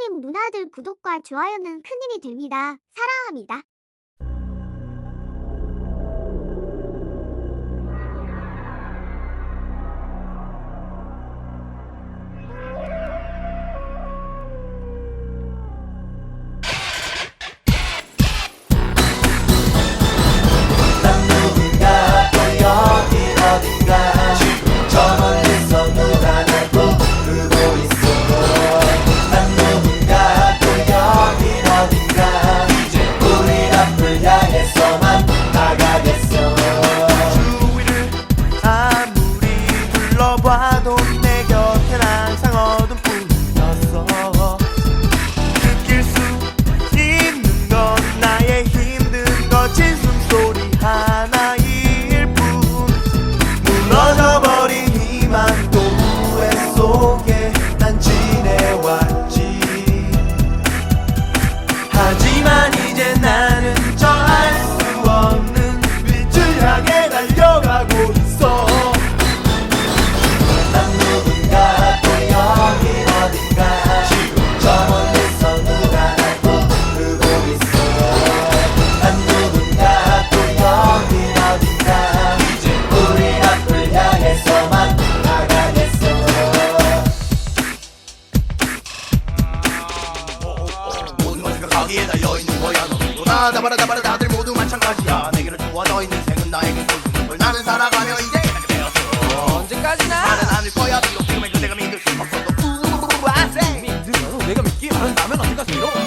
님 누나들 구독과 좋아요는 큰일이 됩니다. 사랑합니다. 다른 라면 어디가 싫어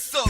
So.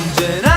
அஞ்சன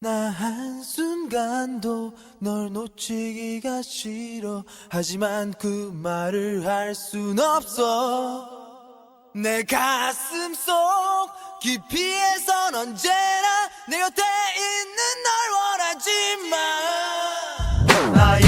나 한순간도 널 놓치기가 싫어. 하지만 그 말을 할 순 없어. 내 가슴 속 깊이에선 언제나 내 곁에 있는 널 원하지만